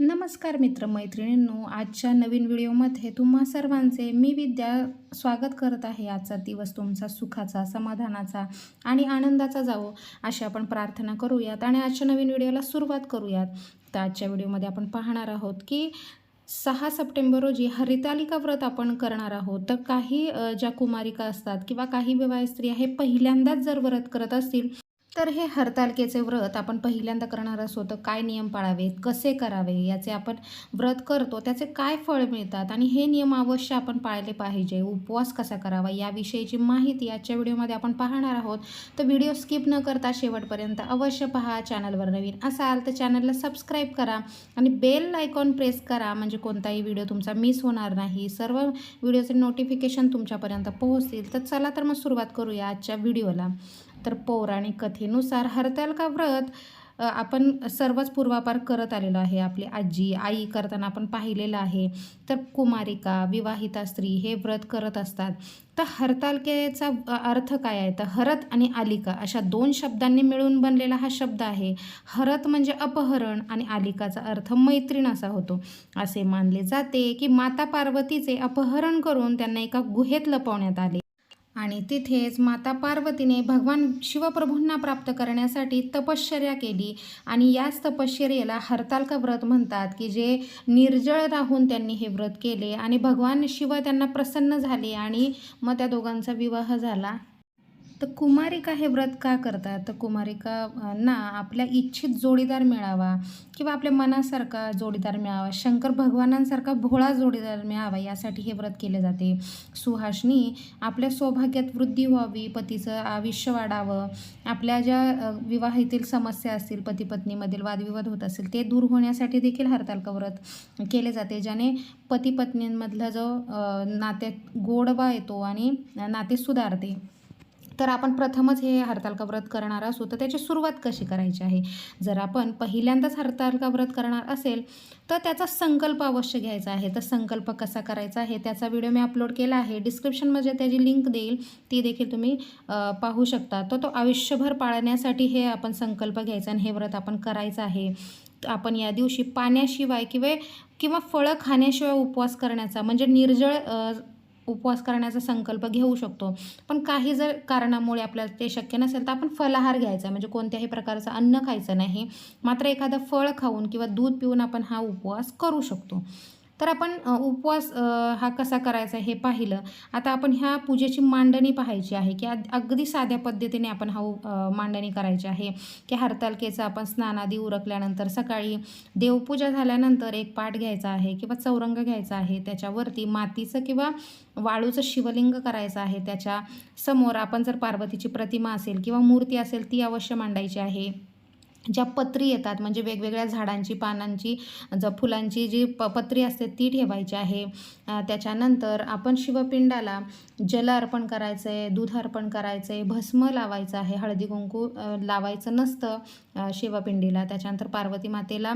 नमस्कार मित्रमैत्रिणींनो आजच्या नवीन व्हिडिओमध्ये तुम्हा सर्वांचे मी विद्या स्वागत करत आहे. आजचा दिवस तुमचा सुखाचा समाधानाचा आणि आनंदाचा जावो अशी आपण प्रार्थना करूयात आणि आजच्या नवीन व्हिडिओला सुरुवात करूयात. तर आजच्या व्हिडिओमध्ये आपण पाहणार आहोत की सहा सप्टेंबर रोजी हरितालिका व्रत आपण करणार आहोत. तर काही ज्या कुमारिका असतात किंवा काही विवाह स्त्रिया हे पहिल्यांदाच जर व्रत करत असतील तर हे हरतालिकेचे व्रत आपण पहिल्यांदा करणार असो तर काय नियम पाळावेत कसे करावे याचे आपण व्रत करतो त्याचे काय फळ मिळतात आणि हे नियम अवश्य आपण पाळले पाहिजे. उपवास कसा करावा याविषयीची माहिती आजच्या व्हिडिओमध्ये आपण पाहणार आहोत. तर व्हिडिओ स्किप न करता शेवटपर्यंत अवश्य पहा चॅनलवर नवीन असाल तर चॅनलला सबस्क्राईब करा आणि बेल आयकॉन प्रेस करा म्हणजे कोणताही व्हिडिओ तुमचा मिस होणार नाही. सर्व व्हिडिओचे नोटिफिकेशन तुमच्यापर्यंत पोहोचतील. तर चला तर मग सुरुवात करूया आजच्या व्हिडिओला. तर पौराणिक कथेनुसार हरतालिका व्रत? आपण सर्वच पूर्वापार करत आलेलो आहे. आपली आजी आई करताना आपण पाहिलेलं आहे. तर कुमारिका विवाहिता स्त्री हे व्रत करत असतात. तर हरतालकेचा अर्थ काय आहे? तर हरत आणि आलिका अशा दोन शब्दांनी मिळून बनलेला हा शब्द आहे. हरत म्हणजे अपहरण आणि आलिकाचा अर्थ मैत्रीण असा होतो. असे मानले जाते की माता पार्वतीचे अपहरण करून त्यांना एका गुहेत लपवण्यात आले. आणि तिथेच माता पार्वतीने भगवान शिवप्रभूंना प्राप्त करण्यासाठी तपश्चर्या केली. आणि याच तपश्चर्येला हरतालका व्रत म्हणतात की जे निर्जळ राहून त्यांनी हे व्रत केले आणि भगवान शिव त्यांना प्रसन्न झाले आणि मग त्या दोघांचा विवाह झाला. तर कुमारिका हे व्रत का करतात? तर कुमारिका ना आपल्या इच्छित जोडीदार मिळावा किंवा आपल्या मनासारखा जोडीदार मिळावा शंकर भगवानांसारखा भोळा जोडीदार मिळावा यासाठी हे व्रत केले जाते. सुहासनी आपल्या सौभाग्यात वृद्धी व्हावी पतीचं आयुष्य वाढावं आपल्या ज्या विवाहातील समस्या असतील पती पत्नीमधील वादविवाद होत असेल ते दूर होण्यासाठी देखील हरतालका व्रत केले जाते ज्याने पती पत्नींमधला जो नात्यात गोडवा येतो आणि नाते सुधारते. तर आपण प्रथमच हे हरतालका व्रत करणार असू तर त्याची सुरुवात कशी करायची आहे? जर आपण पहिल्यांदाच हरतालका व्रत करणार असेल तर त्याचा संकल्प अवश्य घ्यायचा आहे. तर संकल्प कसा करायचा आहे त्याचा व्हिडिओ मी अपलोड केला आहे. डिस्क्रिप्शनमध्ये त्याची लिंक देईल. ती देखील तुम्ही पाहू शकता. तर तो आयुष्यभर पाळण्यासाठी हे आपण संकल्प घ्यायचा आणि हे व्रत आपण करायचं आहे. आपण या दिवशी पाण्याशिवाय किंवा किंवा फळं खाण्याशिवाय उपवास करण्याचा म्हणजे निर्जळ उपवास करण्याचा संकल्प घेऊ शकतो. पण काही जर कारणामुळे आपल्याला ते शक्य नसेल तर आपण फलाहार घ्यायचा म्हणजे कोणत्याही प्रकारचं अन्न खायचं नाही. मात्र एखादं फळ खाऊन किंवा दूध पिऊन आपण हा उपवास करू शकतो. तर आपण उपवास हा कसा करायचा हे पाहिलं. आता आपण ह्या पूजेची मांडणी पाहायची आहे की अगदी साध्या पद्धतीने आपण हा मांडणी करायची आहे की हरतालकेचं आपण स्नानादी उरकल्यानंतर सकाळी देवपूजा झाल्यानंतर एक पाठ घ्यायचा आहे किंवा चौरंग घ्यायचा आहे. त्याच्यावरती मातीचं किंवा वाळूचं शिवलिंग करायचं आहे. त्याच्यासमोर आपण जर पार्वतीची प्रतिमा असेल किंवा मूर्ती असेल ती अवश्य मांडायची आहे. ज्या पत्री येतात म्हणजे वेगवेगळ्या झाडांची पानांची ज फुलांची जी प पत्री असते ती ठेवायची आहे. त्याच्यानंतर आपण शिवपिंडाला जल अर्पण करायचं आहे दूध अर्पण करायचं आहे भस्म लावायचं आहे. हळदी कुंकू लावायचं नसतं शिवपिंडीला. त्याच्यानंतर पार्वती मातेला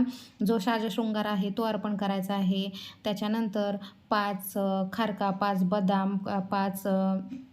जो शाजशृंगार आहे तो अर्पण करायचा आहे. त्याच्यानंतर पाच खारका पाच बदाम पाच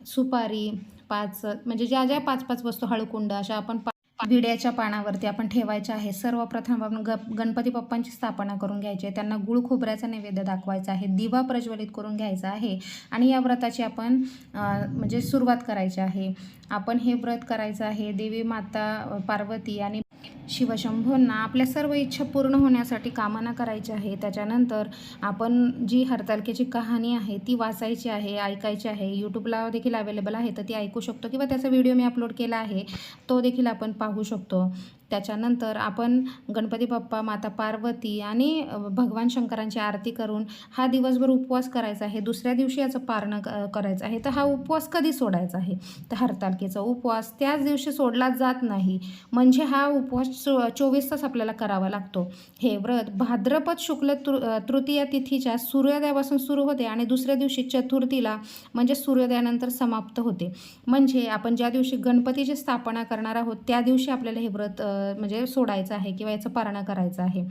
सुपारी पाच म्हणजे ज्या ज्या पाच पाच वस्तू हळकुंड अशा आपण पा विड्याच्या पानावरती आपण ठेवायच्या आहे. सर्वप्रथम आपण ग गणपती बाप्पांची स्थापना करून घ्यायची आहे. त्यांना गुळ खोबऱ्याचा नैवेद्य दाखवायचा आहे. दिवा प्रज्वलित करून घ्यायचा आहे. आणि या व्रताची आपण म्हणजे सुरुवात करायची आहे. आपण हे व्रत करायचं आहे. देवी माता पार्वती आणि शिवशंभूंना आपल्या सर्व इच्छा पूर्ण होण्यासाठी कामना करायची आहे. त्याच्यानंतर आपण जी हरतालकेची कहाणी आहे ती वाचायची आहे ऐकायची आहे. यूट्यूबला देखील अवेलेबल आहे तर ती ऐकू शकतो किंवा त्याचा व्हिडिओ मी अपलोड केला आहे तो देखील आपण पाहू शकतो. त्याच्यानंतर आपण गणपती बाप्पा माता पार्वती आणि भगवान शंकरांची आरती करून हा दिवसभर उपवास करायचा आहे. दुसऱ्या दिवशी याचं पारणं करायचं आहे. तर हा उपवास कधी सोडायचा आहे? तर हरतालकेचा उपवास त्याच दिवशी सोडला जात नाही. म्हणजे हा उपवास चो चोवीस तास आपल्याला करावा लागतो. हे व्रत भाद्रपद शुक्ल तृ तृतीया तिथीच्या सूर्योदयापासून सुरू होते आणि दुसऱ्या दिवशी चतुर्थीला म्हणजे सूर्योदयानंतर समाप्त होते. म्हणजे आपण ज्या दिवशी गणपतीची स्थापना करणार आहोत त्या दिवशी आपल्याला हे व्रत म्हणजे सोडायचं आहे किंवा याचं पारणं करायचं आहे.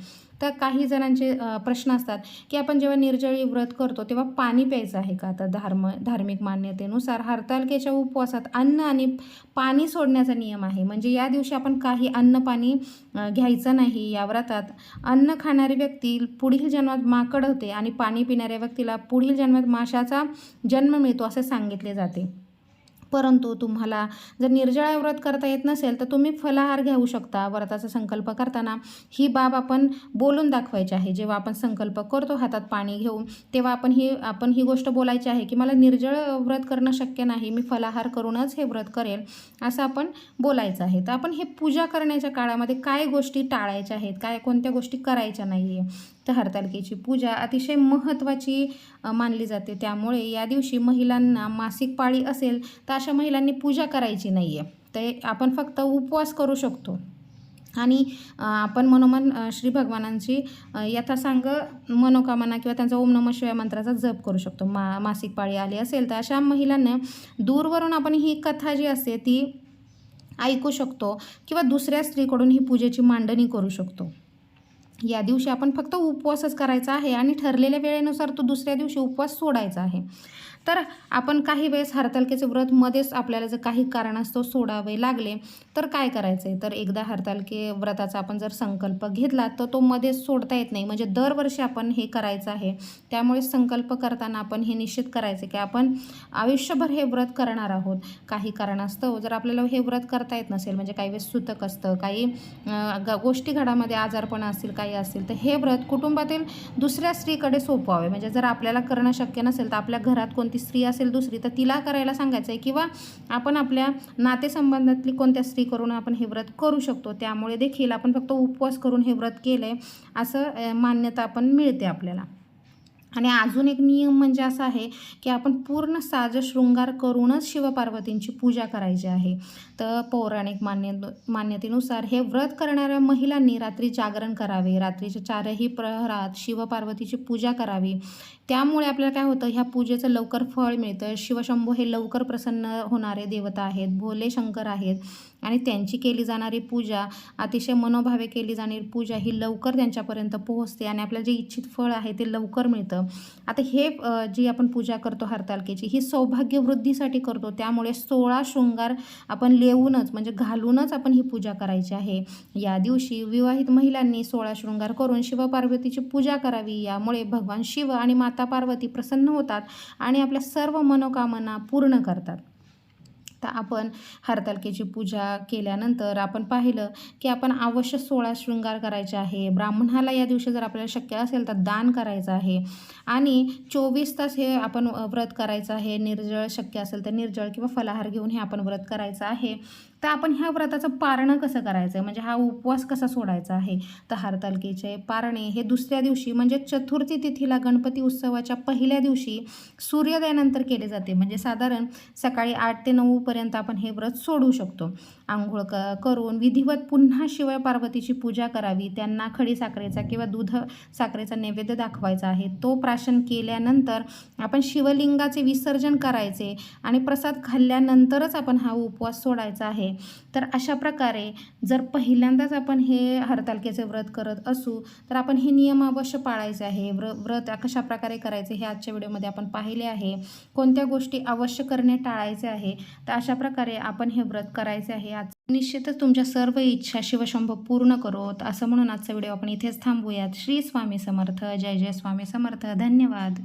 तर काही जणांचे प्रश्न असतात की आपण जेव्हा निर्जळी व्रत करतो तेव्हा पाणी प्यायचं आहे का? तर धार्म धार्मिक मान्यतेनुसार हरतालिकेच्या उपवासात अन्न आणि पाणी सोडण्याचा नियम आहे. म्हणजे या दिवशी आपण काही अन्न पाणी घ्यायचं नाही. या व्रतात अन्न खाणारी व्यक्ती पुढील जन्मात माकड होते आणि पाणी पिणाऱ्या व्यक्तीला पुढील जन्मात माशाचा जन्म मिळतो असे सांगितले जाते. परंतु तुम्हाला जर निर्जळा व्रत करता येत नसेल तर तुम्ही फलाहार घेऊ शकता व्रताचा संकल्प करताना. ही बाब आपण बोलून दाखवायची आहे. जेव्हा आपण संकल्प करतो हातात पाणी घेऊन तेव्हा आपण ही आपण ही गोष्ट बोलायची आहे की मला निर्जळ व्रत करणं शक्य नाही मी फलाहार करूनच हे व्रत करेल असं आपण बोलायचं आहे. तर आपण हे पूजा करण्याच्या काळामध्ये काय गोष्टी टाळायच्या आहेत? काय कोणत्या गोष्टी करायच्या नाही आहे तर हरतालिकेची पूजा अतिशय महत्त्वाची मानली जाते. त्यामुळे या दिवशी महिलांना मासिक पाळी असेल तर अशा महिलांनी पूजा करायची नाही आहे ते आपण फक्त उपवास करू शकतो. आणि आपण मनोमन श्री भगवानांची यथासांग मनोकामना किंवा त्यांचा ओम नम शिवाय मंत्राचा जप करू शकतो. मा मासिक पाळी आली असेल तर अशा महिलांना दूरवरून आपण ही कथा जी असते ती ऐकू शकतो किंवा दुसऱ्या स्त्रीकडून ही पूजेची मांडणी करू शकतो. या दिवशी आपण फक्त उपवासच करायचा आहे आणि ठरलेल्या वेळेनुसार तो दुसऱ्या दिवशी उपवास सोडायचा आहे. तर आपण काही वेळेस हरतालिकेचे व्रत मध्येच आपल्याला जर काही कारणास्तव सोडावे लागले तर काय करायचं आहे तर एकदा हरतालिके व्रताचा आपण जर संकल्प घेतला तर तो मध्येच सोडता येत नाही. म्हणजे दरवर्षी आपण हे करायचं आहे. त्यामुळे संकल्प करताना आपण हे निश्चित करायचं की आपण आयुष्यभर हे व्रत करणार आहोत. काही कारणास्तव जर आपल्याला हे व्रत करता येत नसेल म्हणजे काही वेळेस सुतक असतं काही ग- गोष्टी घडामध्ये आजारपण असतील काही असतील तर हे व्रत कुटुंबातील दुसऱ्या स्त्रीकडे सोपवावे. म्हणजे जर आपल्याला करणं शक्य नसेल तर आपल्या घरात कोणती स्त्री असेल दुसरी तर तिला करायला सांगायचं आहे किंवा आपण आपल्या नातेसंबंधातली कोणत्या स्त्री करून आपण हे व्रत करू शकतो त्यामुळे देखील आपण फक्त उपवास करून हे व्रत केलं आहे असं मान्यता आपण मिळते आपल्याला. आणि अजून एक नियम म्हणजे असा आहे की आपण पूर्ण साज शृंगार करूनच शिवपार्वतींची पूजा करायची आहे. तर पौराणिक मान्य मान्यतेनुसार हे व्रत करणाऱ्या महिलांनी रात्री जागरण करावे रात्रीच्या चारही प्रहरात शिवपार्वतीची पूजा करावी. त्यामुळे आपल्याला काय होतं ह्या पूजेचं लवकर फळ मिळतं. शिवशंभू हे लवकर प्रसन्न होणारे देवता आहेत भोले शंकर आहेत आणि त्यांची केली जाणारी पूजा अतिशय मनोभावे केली जाणारी पूजा ही लवकर त्यांच्यापर्यंत पोहोचते आणि आपल्याला जे इच्छित फळ आहे ते लवकर मिळतं. आता हे जी आपण पूजा करतो हरतालकेची ही सौभाग्य वृद्धीसाठी करतो. त्यामुळे सोळा शृंगार आपण लेवूनच म्हणजे घालूनच आपण ही पूजा करायची आहे. या दिवशी विवाहित महिलांनी सोळा शृंगार करून शिवपार्वतीची पूजा करावी. यामुळे भगवान शिव आणि माता पार्वती प्रसन्न होतात आणि आपल्या सर्व मनोकामना पूर्ण करतात. तर आपण हरतालिकेची पूजा केल्यानंतर आपण पाहिलं की आपण अवश्य सोळा शृंगार करायचे आहे. ब्राह्मणाला या दिवशी जर आपल्याला शक्य असेल तर दान करायचं आहे. आणि चोवीस तास हे आपण व्रत करायचं आहे. निर्जळ शक्य असेल तर निर्जळ किंवा फलाहार घेऊन हे आपण व्रत करायचं आहे. तर आपण ह्या व्रताचं पारणं कसं करायचं आहे म्हणजे हा उपवास कसा सोडायचा आहे? तर हरतालकीचे पारणे हे दुसऱ्या दिवशी म्हणजे चतुर्थी तिथीला गणपती उत्सवाच्या पहिल्या दिवशी सूर्योदयानंतर केले जाते. म्हणजे साधारण सकाळी आठ ते नऊपर्यंत आपण हे व्रत सोडू शकतो. आंघोळ क करून विधिवत पुन्हा शिवाय पार्वतीची पूजा करावी. त्यांना खडी साखरेचा किंवा दूध साखरेचा नैवेद्य दाखवायचा आहे. तो प्राशन केल्यानंतर आपण शिवलिंगाचे विसर्जन करायचे आणि प्रसाद खाल्ल्यानंतरच आपण हा उपवास सोडायचा आहे. आहे तर अशा प्रकारे जर पहिल्यांदाच आपण हे हरतालिकेचे व्रत करत असू तर आपण हे नियम अवश्य पाळायचे आहे. व्र व्रत कशा प्रकारे करायचे हे आजच्या व्हिडिओमध्ये आपण पाहिले आहे. कोणत्या गोष्टी अवश्य करणे टाळायचे आहे तर अशा प्रकारे आपण हे व्रत करायचे आहे. आज निश्चितच तुमच्या सर्व इच्छा शिवशंभ पूर्ण करोत. असं म्हणून आजचा व्हिडिओ आपण इथेच थांबूयात श्री स्वामी समर्थ. जय जय स्वामी समर्थ. धन्यवाद.